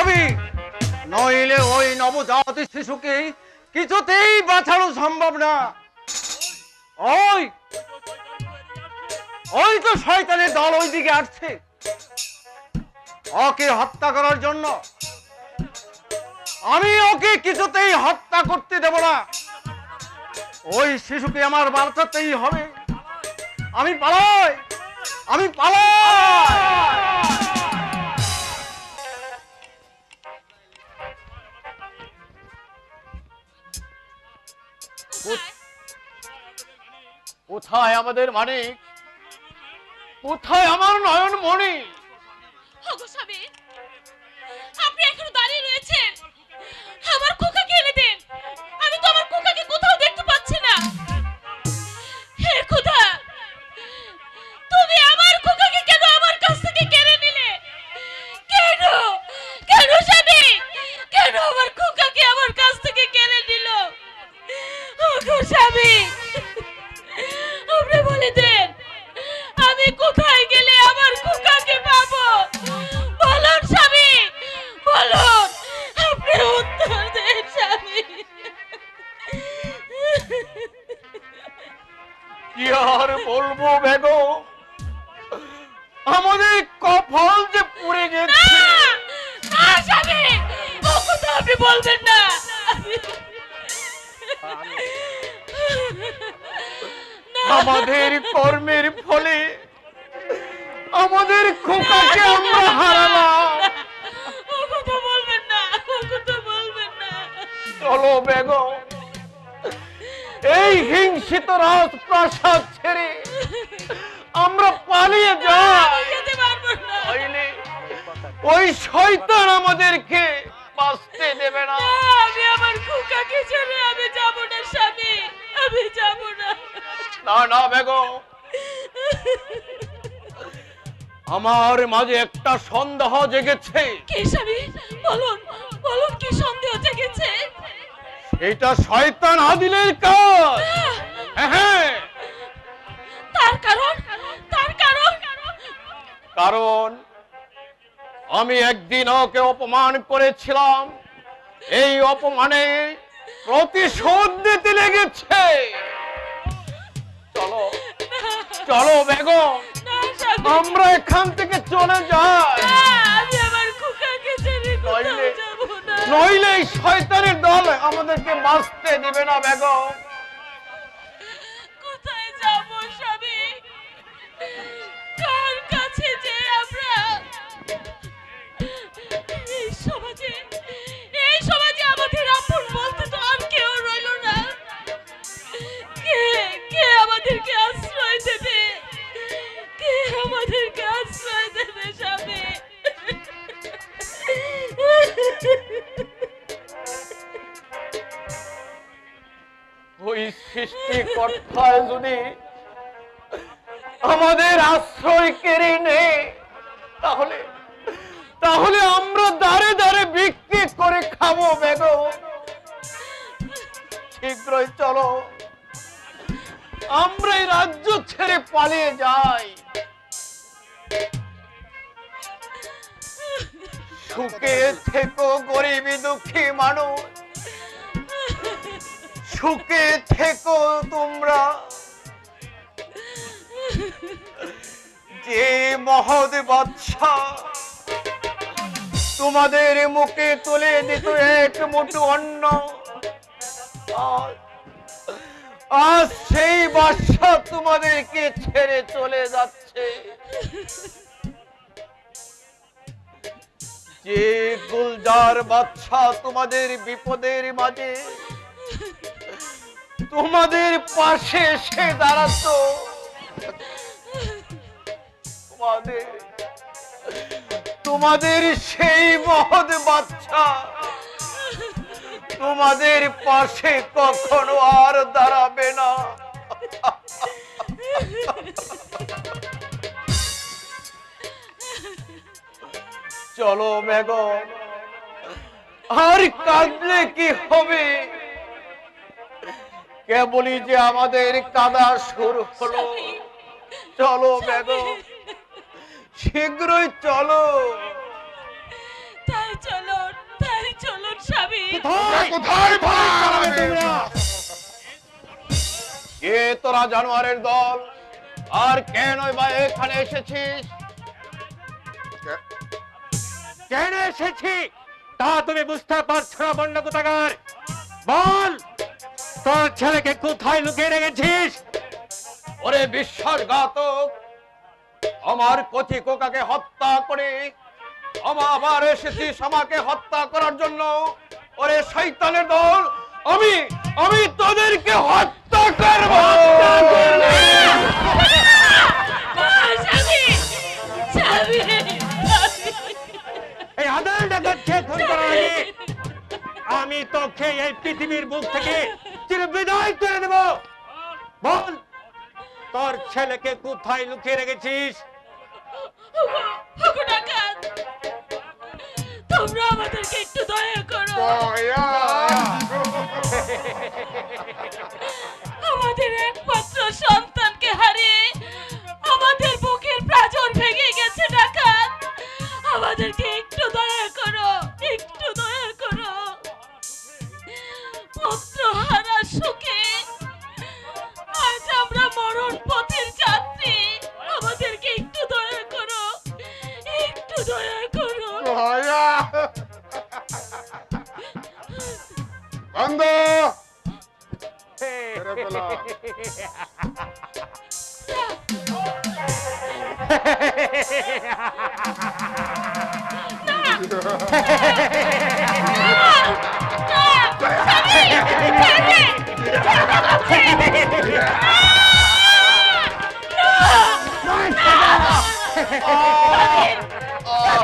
স্বামী নইলে ওই নবজাত শিশুকে কিছুতেই বাঁচানো সম্ভব না। ওই ওই তো শয়তানের দল ওই দিকে আসছে। ওকে হত্যা করার জন্য আমি ওকে কিছুতেই হত্যা করতে দেব না। ওই শিশুকে আমার বাঁচাতেই হবে। আমি পালাই আমি পালাই! কোথায় আমাদের মানিক কোথায় আমার নয়ন মণি কফল যে পুড়ে গেছে। স্বামী আপনি বলবেন না। আমাদের কর্মের ফলে আমাদের খোকাকে আমরা হারালাম। চলো বেগম এই হিংসিত রাজপ্রাসাদ ছেড়ে আমরা পালিয়ে যাই। ওই শয়তান আমাদেরকে বাঁচতে দেবে না। আমি আমার খোকাকে ছেড়ে আমি যাব না স্বামী। আমি যাব না। না না বেগম আমার মাঝে একটা সন্দেহ জেগেছে। কি স্বামী? বলুন বলুন কি সন্দেহ জেগেছে? এটা শয়তান আদিলের কাজ। হ্যাঁ, হ্যাঁ। তার কারণ তার কারণ। কারণ আমি একদিন ওকে অপমান করেছিলাম। এই অপমানে প্রতিশোধ দিতে লেগেছে। চলো চলো বেগম আমরা এখান থেকে চলে যাই। নইলে- শয়তানের দল আমাদেরকে বাঁচতে দিবে না বেগম। যদি আমাদের আশ্রয় কেড়ে নেই তাহলে তাহলে আমরা দাঁড়ে দাঁড়ে বিক্রি করে খাব বেগম। শীঘ্রই চলো। আমরা এই রাজ্য ছেড়ে পালিয়ে যাই। সুখে থেকো গরিবী দুঃখী মানুষ। সুখে থেকো তোমরা। যে মহৎ বাচ্চা তোমাদের মুখে তুলে দিত এক মুঠো অন্ন আজ সেই বাদশা তোমাদেরকে ছেড়ে চলে যাচ্ছে। যে গুলজার বাচ্চা তোমাদের বিপদের মাঝে তোমাদের পাশে এসে দাঁড়াতো। তোমাদের তোমাদের সেই মহৎ বাচ্চা। তোমাদের পাশে কখনো আর দাঁড়াবে না। চলো বেগম আর কাঁদলে কি হবে? কেবলই যে আমাদের কাদা শুরু হলো? চলো বেগম শীঘ্রই চলো। তাই চলো কোথায়? কোথায় পালাবে পালাবে কে তোরা জানোয়ারের দল আর কেন বা এখানে এসেছিস? কেন এসেছি? তা তুমি বুঝতে পারছ না বন্য কোথাকার। বল। তোর ছেলেকে কোথায় লুকিয়ে রেখেছিস? ওরে বিশ্বাসঘাতক আমার কচি কোকাকে হত্যা করে আমা আবার এসেছিস আমাকে হত্যা করার জন্য। ওরে শৈতানের দল আমি আমি তোদেরকে হত্যা করব। এই আদাল আমি তোকে এই পৃথিবীর বুক থেকে চির বিদায় করে দেব। বল তোর ছেলেকে কোথায় লুকিয়ে রেখেছিস? তোমরা আমাদেরকে একটু দয়া করো। দয়া। আমাদের একমাত্র সন্তানকে হারিয়ে আমাদের বুকের প্রাচর ভেঙে গেছে ডাকাত। আমাদেরকে বন্ধ ছেড়ে ফেলো।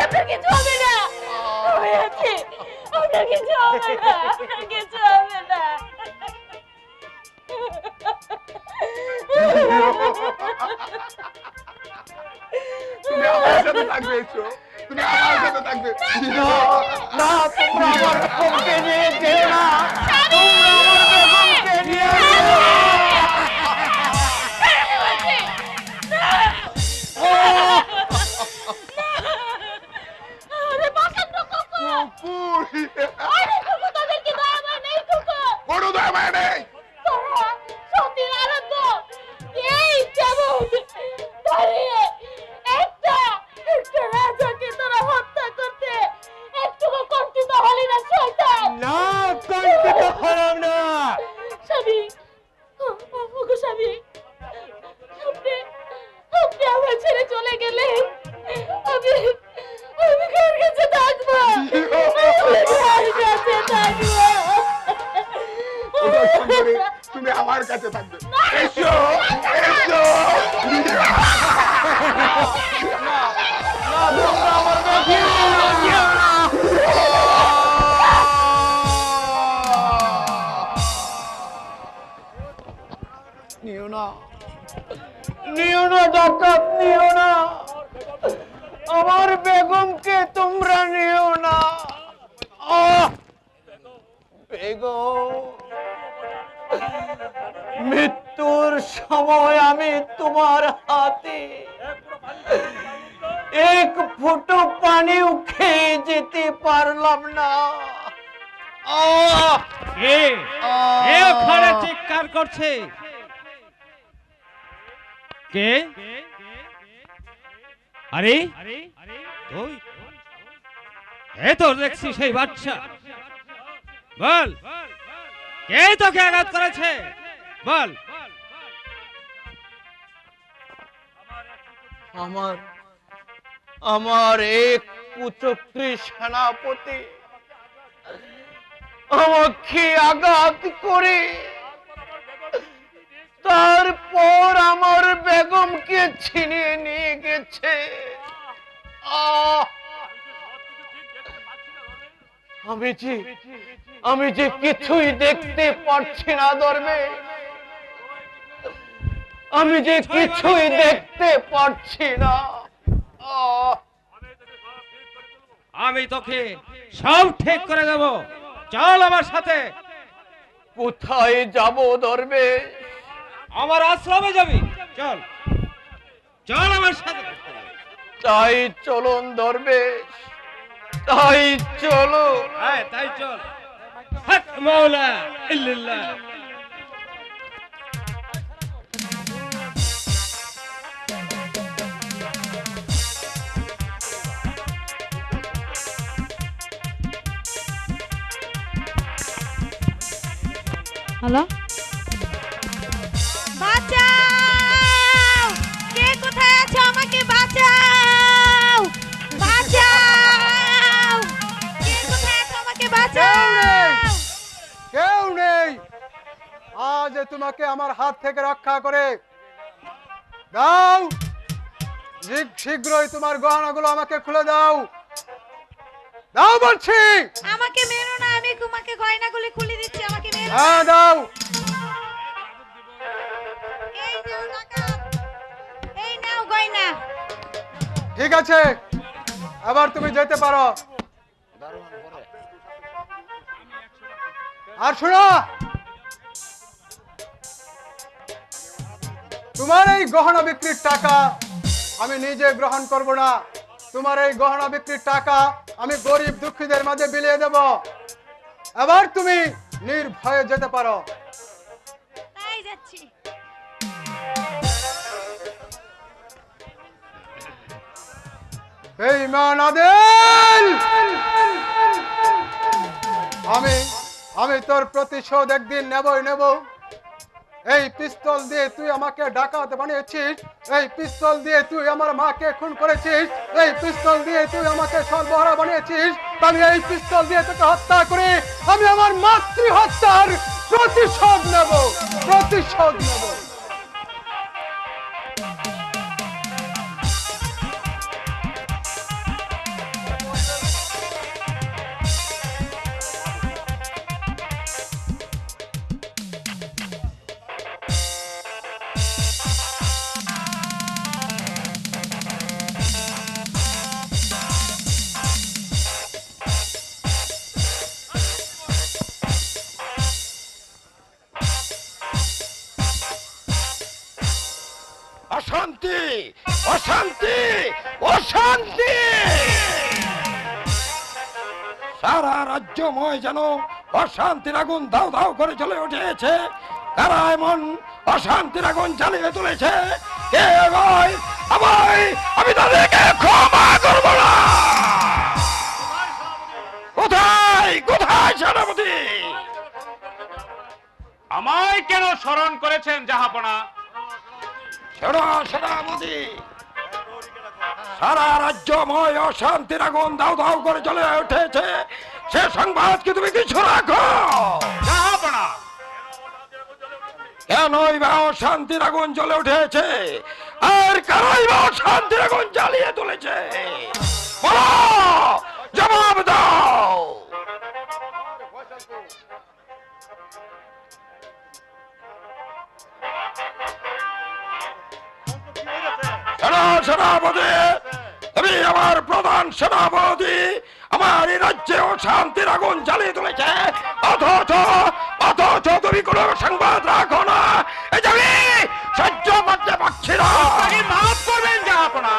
আপনার কিছু হবে না আমি আছি আপনার কিছু হবে না আপনার কিছু হবে থাকবে এসো। তুমি আমার সাথে থাকবে। না তোমরা আমার বেগমকে নিয়ে যেও না। তুমি আমার কাছে থাকবে। এসো এসো। নিও না। নিও না ডাকাত নিও না। আমার বেগমকে তোমরা নিও না। বেগম। মৃত্যুর সময় আমি তোমার হাতে এক ফুটো পানিও খেয়ে যেতে পারলাম না। ওখানে চিৎকার করছে? কে? আরে? তুই এ তো দেখছি সেই বাচ্চা। বল। কে তোকে আঘাত করেছে? বল। আমার আমার এক কুচক্রী সেনাপতি আমাকে আঘাত করে। তারপর আমার বেগমকে ছিনিয়ে নিয়ে গেছে। আহ! আমি যে আমি যে কিছুই দেখতে পারছি না ধর্মে আমি যে কিছুই দেখতে পারছি না! আমি তোকে সব ঠিক করে দেব। চল আমার সাথে। কোথায় যাব ধর্মে? আমার আশ্রমে যাবি। চল। চল আমার সাথে। তাই চলুন ধর্মে। তাই চলো। হ্যাঁ তাই চল। মাওলা ইল্লাল্লাহ। হ্যালো? বাঁচাও! কে কোথায় আছো আমাকে বাঁচাও! আজ তোমাকে আমার হাত থেকে রক্ষা করে দাও। শীঘ্রই তোমার গহনাগুলো আমাকে খুলে দাও। দাও বলছি। আমাকে মেরো না আমি তোমাকে গয়নাগুলি খুলে দিচ্ছি আমাকে মেরো হ্যাঁ দাও। এই নাও। এই নাও গয়না। ঠিক আছে আবার তুমি যেতে পারো। আর শোনো তোমার এই গহনা বিক্রির টাকা আমি নিজে গ্রহণ করব না। তোমার এই গহনা বিক্রির টাকা আমি গরিব দুঃখীদের মাঝে বিলিয়ে দেব। এবার তুমি নির্ভয়ে যেতে পারো। তাই যাচ্ছি। আদেল! আমি আমি তোর প্রতিশোধ একদিন নেবই নেব। এই পিস্তল দিয়ে তুই আমাকে ডাকাত বানিয়েছিস। এই পিস্তল দিয়ে তুই আমার মাকে খুন করেছিস। এই পিস্তল দিয়ে তুই আমাকে সর্বহারা বানিয়েছিস। আমি এই পিস্তল দিয়ে তোকে হত্যা করে আমি আমার মাতৃ হত্যার প্রতিশোধ নেব। প্রতিশোধ নেব। অশান্তি! অশান্তি! সারা রাজ্যময় যেন অশান্তির আগুন দাও দাও করে চলে উঠেছে। কারা এমন অশান্তির আগুন জ্বালিয়ে তুলেছে? কে ভাই? আমায়! আমি তাদেরকে ক্ষমা করব না! কোথায়? কোথায় সেনাপতি? আমায় কেন স্মরণ করেছেন জাহাপনা? সেনা সেনাপতি সারা রাজ্যময় অশান্তির আগুন দাও দাও করে চলে উঠেছে। সে সংবাদ কি তুমি কিছু রাখো? কেন কেনই বা অশান্তির আগুন চলে উঠেছে? আর কারাই বা অশান্তির আগুন জ্বালিয়ে তুলেছে? বলো! সেনাপতি, তুমি আমার প্রধান সেনাপতি, আমার এই রাজ্যে অশান্তির আগুন জ্বালিয়ে তুলেছে। অথচ অথচ তুমি কোনো সংবাদ রাখো না। এই যে সহ্য করতে পারছি করবেন জাহাপনা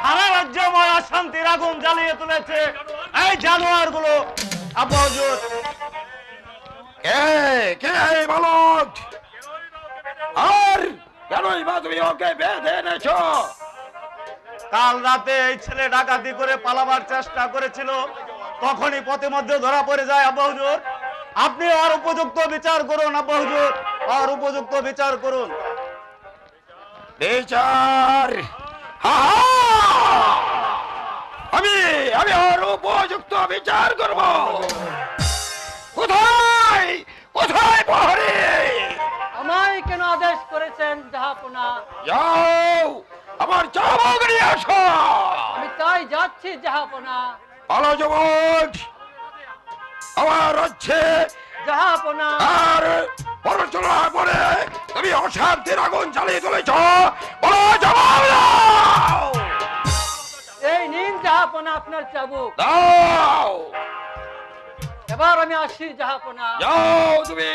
সারা রাজ্যময় অশান্তির আগুন জ্বালিয়ে তুলেছে। এই জানোয়ারগুলো আব্বা হুজুর কে কে বালক? আর কেনই বা তুমি ওকে বেঁধে এনেছো? কাল রাতে এই ছেলে ডাকাতি করে পালাবার চেষ্টা করেছিল তখনই পথে মধ্যে ধরা পড়ে যায় আব্বা হুজুর। আপনি আর উপযুক্ত বিচার করুন আব্বা হুজুর আর উপযুক্ত বিচার করুন। বিচার? হা হা! আমি আমি ওর উপযুক্ত বিচার করব। কোথায়? কোথায় প্রহরী? আমায় কেন আদেশ করেছেন জাহাপনা? যাও আমার চাবক নিয়ে আসো। আমি তাই যাচ্ছি জাহাপনা। ভালো যুবক আমার হচ্ছে জাহাপনা। আর তুমি অশান্তির আগুন বলো জবাব দাও এই নিন জাহাপনা আপনার চাবুক। দাও। এবার আমি আসি জাহাপনা যাও তুমি।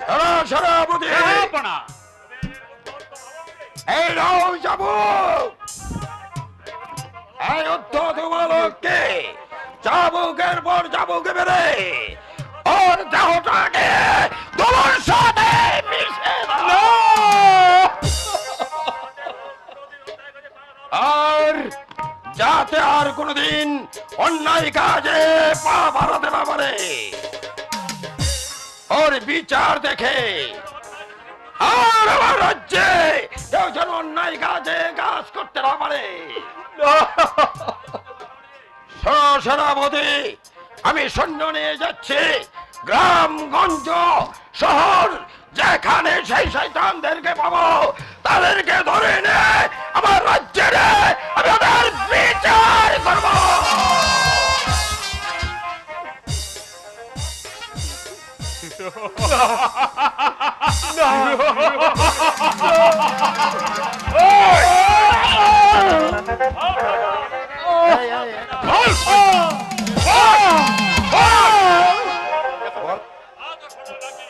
সারা সারা প্রতি জাহাপনা এই নাও যাব এই উদ্ধত বালককে চাবুকের পর চাবুকে মেরে ওর দেহটাকে তোমার সাথে মিশে আর যাতে আর কোনোদিন অন্যায় কাজে পা বাড়াতে না পারে। ওর বিচার দেখে আর আমার রাজ্যে কেউ যেন অন্যায় কাজে কাজ করতে না পারে। সেনাপতি আমি সৈন্য নিয়ে যাচ্ছি গ্রামগঞ্জ শহর, যেখানে সেই শৈতানদেরকে পাবো, তাদেরকে ধরে নে আমার রাজ্যে আমি বিচার করব।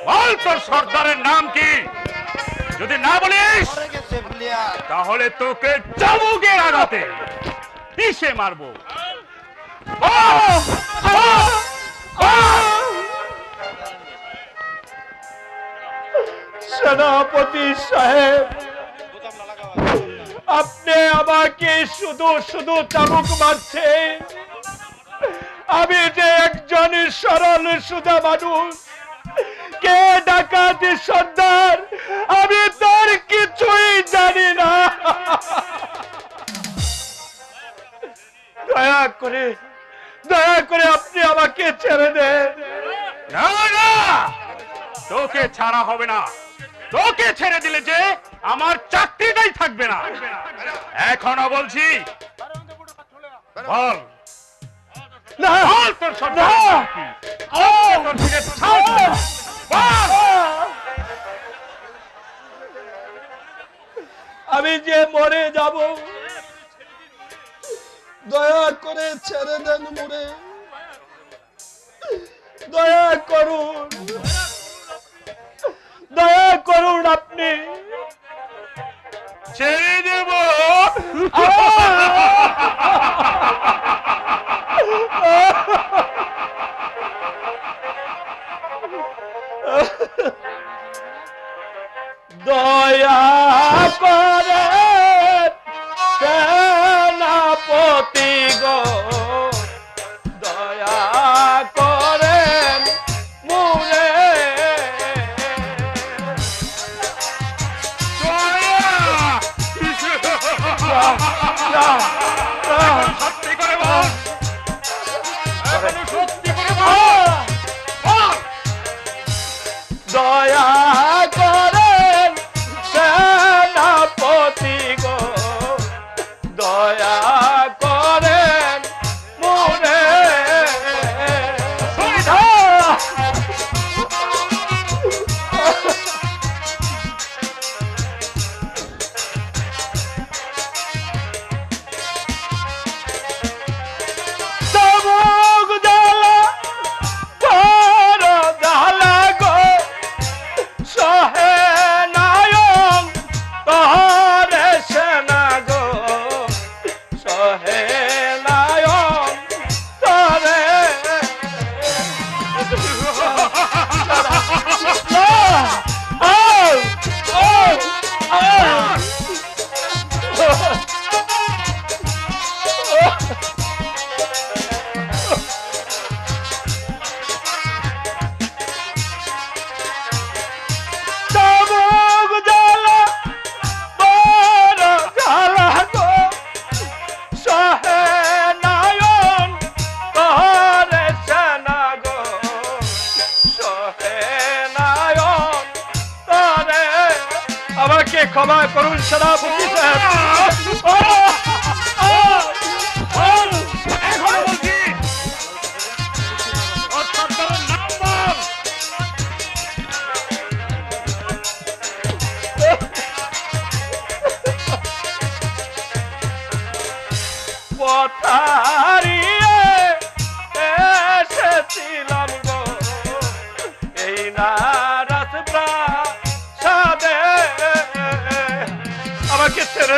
বল তোর সর্দারের নাম কি? যদি না বলিস তাহলে তোকে চাবুকের আঘাতে। পিষে মারবো? সেনাপতি সাহেব আপনি আমাকে শুধু শুধু চাবুক মারছেন। আমি যে একজন সরল সুদা মানুষ কে ডাকাতি সর্দার আমি তার কিছুই জানি না। করে দয়া করে আপনি আমাকে ছেড়ে দেন না না তোকে ছাড়া হবে না তোকে ছেড়ে দিলে যে আমার চাকরিটাই থাকবে না এখনও বলছি বল না বল তোর নাম কি? আজকে তোর থেকে ছাড়বো না। বল! আমি যে মরে যাব দয়া করে ছেড়ে দেন মুরে দয়া করুন। দয়া করুন আপনি। ছেড়ে দেব।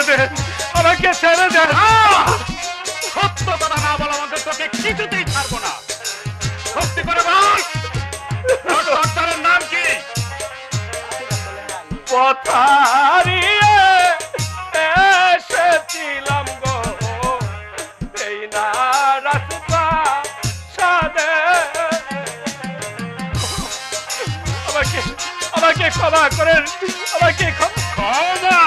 ছেড়ে আমাকে ছেড়ে দেন সত্য কথা না বলা আমাদের তোকে কিছুতেই ছাড়বো না। সত্যি করে বল। নাম কি? পথারিয়ে এসেছিলাম গো। এই না রাস্তা সাদে। আমাকে আমাকে ক্ষমা করেন আমাকে ক্ষমা!